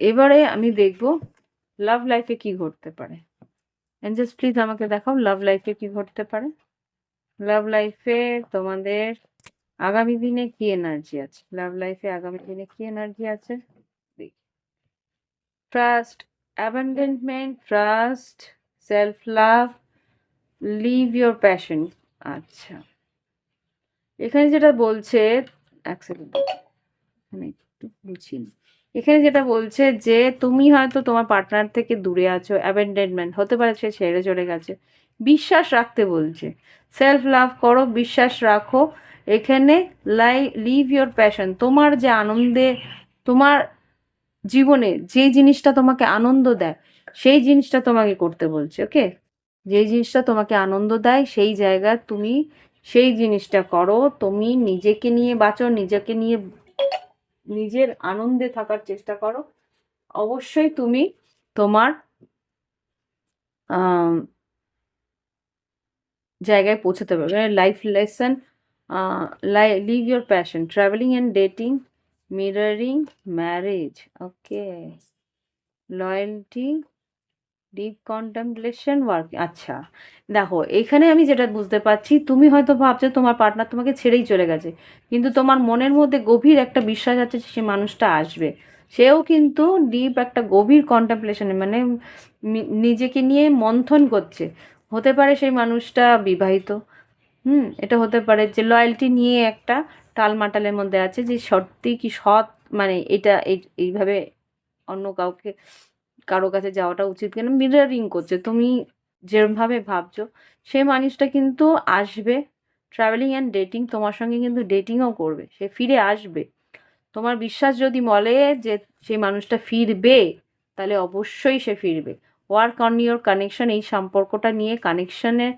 এবারে আমি দেখব লাভ লাইফে কি ঘটতে পারে। এঞ্জেলস প্লিজ আমাকে দেখাও লাভ লাইফে কি ঘটতে পারে। লাভ লাইফে তোমাদের আগামী দিনে কি এনার্জি আছে? লাভ লাইফে আগামী দিনে কি এনার্জি আছে? Trust abandonment trust self love live your passion আচ্ছা। এখানে যেটা বলছে, এক সেকেন্ড এখানে একটু বুঝি এখানে যেটা বলছে যে, তুমি হয়তো তোমার পার্টনার থেকে দূরে আছো অ্যাবেন্ডেনমেন্ট হতে পারে সে ছেড়ে চলে গেছে। বিশ্বাস রাখতে বলছে। সেলফ লাভ করো, বিশ্বাস রাখো। এখানে লাই লিভ ইয়োর প্যাশন তোমার যে আনন্দে, তোমার জীবনে যে জিনিসটা তোমাকে আনন্দ দেয়, সেই জিনিসটা তোমাকে করতে বলছে, ওকে? যে জিনিসটা তোমাকে আনন্দ দেয়, সেই জায়গায় তুমি সেই জিনিসটা করো। তুমি নিজেকে নিয়ে বাঁচো, নিজেকে নিয়ে নিজের আনন্দে থাকার চেষ্টা করো। অবশ্যই তুমি তোমার জায়গায় পৌঁছাতে পারবে। Life lesson live your passion travelling and dating mirroring marriage okay loyalty deep contemplation work আচ্ছা। দেখো, এখানে আমি যেটা বুঝতে পারছি, তুমি হয়তো ভাবছ তোমার পার্টনার তোমাকে ছেড়েই চলে গেছে, কিন্তু তোমার মনের মধ্যে গভীর একটা বিশ্বাস আছে যে সে মানুষটা আসবে। সেও কিন্তু ডিপ একটা গভীর কন্টেম্পলেশনে মানে নিজেকে নিয়ে মন্থন করছে। হতে পারে সেই মানুষটা বিবাহিত, হুম, এটা হতে পারে যে লয়্যালটি নিয়ে একটা টালমাটালের মধ্যে আছে যে সত্যি কি সৎ মানে এটা এই- এইভাবে অন্য কাউকে কারও কাছে যাওয়াটা উচিত কেন মিররিং করছে। তুমি যেভাবে ভাবছ, সে মানুষটা কিন্তু আসবে ট্রাভেলিং অ্যান্ড ডেটিং তোমার সঙ্গে কিন্তু ডেটিংও করবে, সে ফিরে আসবে। তোমার বিশ্বাস যদি বলে যে সেই মানুষটা ফিরবে, তাহলে অবশ্যই সে ফিরবে। ওয়ার্ক অন ইয়োর কানেকশন এই সম্পর্কটা নিয়ে কানেকশনে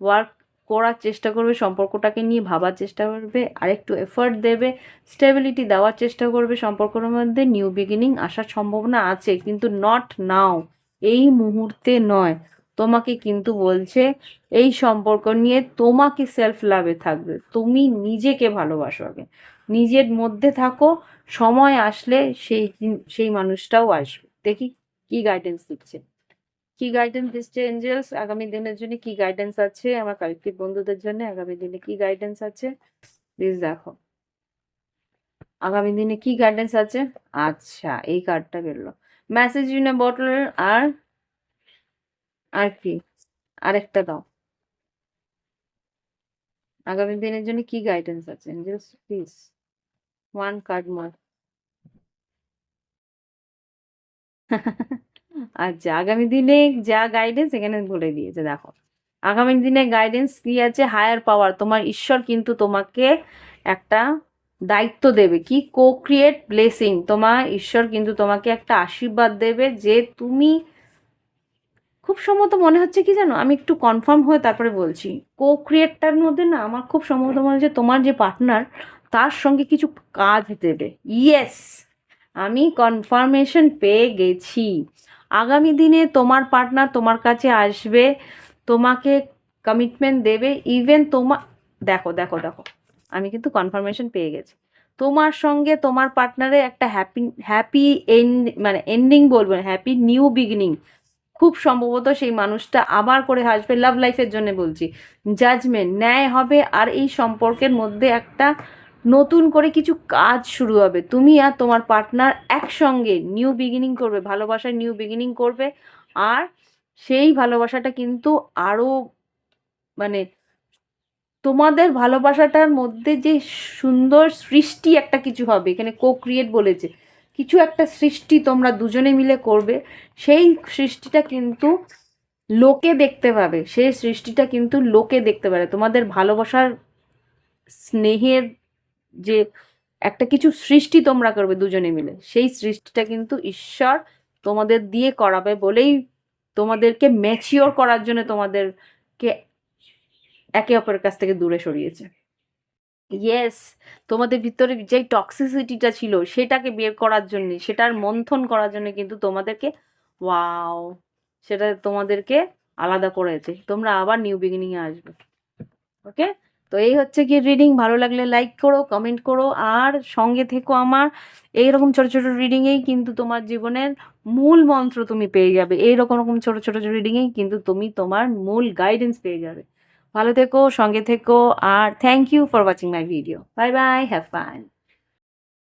ওয়ার্ক করার চেষ্টা করবে, সম্পর্কটাকে নিয়ে ভাবার চেষ্টা করবে, আরেকটু এফর্ট দেবে স্টেবিলিটি দেওয়ার চেষ্টা করবে সম্পর্কের মধ্যে। নিউ বিগিনিং আসার সম্ভাবনা আছে, কিন্তু নট নাও এই মুহূর্তে নয়। তোমাকে কিন্তু বলছে, এই সম্পর্ক নিয়ে তোমাকে সেলফ লাভে থাকবে, তুমি নিজেকে ভালোবাসো আগে। নিজের মধ্যে থাকো, সময় আসলে সেই সেই মানুষটাও আসবে। দেখি কি গাইডেন্স দিচ্ছে। কি গাইডেন্স দিচ্ছে এঞ্জেলস আগামী দিনের জন্য কি গাইডেন্স আছে? আমার কালেক্টিভ বন্ধুদের জন্য আগামী দিনে কি গাইডেন্স আছে? প্লিজ দেখো। আগামী দিনে কি গাইডেন্স আছে? আচ্ছা এই কার্ডটা বেরোলো। মেসেজ এ বটল আর আর কি? আরেকটা দাও। আগামী দিনের জন্য কি গাইডেন্স আছে? Angels please one card more আচ্ছা আগামী দিনে যা গাইডেন্স এখানে বলে দিয়েছে, দেখো। আগামী দিনে গাইডেন্স কি আছে? হায়ার পাওয়ার তোমার ঈশ্বর কিন্তু তোমাকে একটা দায়িত্ব দেবে। কি? কো ক্রিয়েট ব্লেসিং তোমার ঈশ্বর কিন্তু তোমাকে একটা আশীর্বাদ দেবে যে তুমি খুব সম্ভবত মনে হচ্ছে কি জানো? আমি একটু কনফার্ম হয়ে তারপরে বলছি। কো ক্রিয়েটটার মধ্যে না আমার খুব সম্ভবত মনে হচ্ছে তোমার যে পার্টনার তার সঙ্গে কিছু কাজ দেবে। ইয়েস আমি কনফার্মেশন পেয়ে গেছি। আগামী দিনে তোমার পার্টনার তোমার কাছে আসবে, তোমাকে কমিটমেন্ট দেবে ইভেন তোমার দেখো দেখো দেখো, আমি কিন্তু কনফার্মেশন পেয়ে গেছি। তোমার সঙ্গে তোমার পার্টনারের একটা হ্যাপি হ্যাপি এন্ড মানে এন্ডিং বলব হ্যাপি নিউ বিগিনিং খুব সম্ভবত সেই মানুষটা আবার করে আসবে লাভ লাইফের জন্য বলছি। জাজমেন্ট ন্যায় হবে, আর এই সম্পর্কের মধ্যে একটা নতুন করে কিছু কাজ শুরু হবে। তুমি আর তোমার পার্টনার একসঙ্গে নিউ বিগিনিং করবে, ভালোবাসার নিউ বিগিনিং করবে। আর সেই ভালোবাসাটা কিন্তু আরও মানে তোমাদের ভালোবাসাটার মধ্যে যে সুন্দর সৃষ্টি একটা কিছু হবে, এখানে কো ক্রিয়েট বলেছে। কিছু একটা সৃষ্টি তোমরা দুজনে মিলে করবে, সেই সৃষ্টিটা কিন্তু লোকে দেখতে পাবে। সেই সৃষ্টিটা কিন্তু লোকে দেখতে পাবে। তোমাদের ভালোবাসার স্নেহের যে একটা কিছু সৃষ্টি তোমরা করবে দুজনে মিলে। সেই সৃষ্টিটা কিন্তু ঈশ্বর তোমাদের দিয়ে করাবে বলেই তোমাদেরকে ম্যাচিওর করার জন্য তোমাদেরকে একে অপরের কাছ থেকে দূরে সরিয়েছে। ইয়েস তোমাদের ভিতরে যে টক্সিসিটিটা ছিল সেটাকে বের করার জন্য, সেটার মন্থন করার জন্য কিন্তু তোমাদেরকে ওয়াও সেটা তোমাদেরকে আলাদা করেছে। তোমরা আবার নিউ বিগিনিংয়ে আসবে। ওকে তো এই হচ্ছে কি রিডিং ভালো লাগলে লাইক করো কমেন্ট করো, আর সঙ্গে থেকো আমার। এইরকম ছোট ছোটো রিডিংয়েই কিন্তু তোমার জীবনের মূল মন্ত্র তুমি পেয়ে যাবে। এইরকম রকম ছোটো ছোটো রিডিংয়েই কিন্তু তুমি তোমার মূল গাইডেন্স পেয়ে যাবে। ভালো থেকো, সঙ্গে থেকো, আর thank you for watching my video bye bye have fun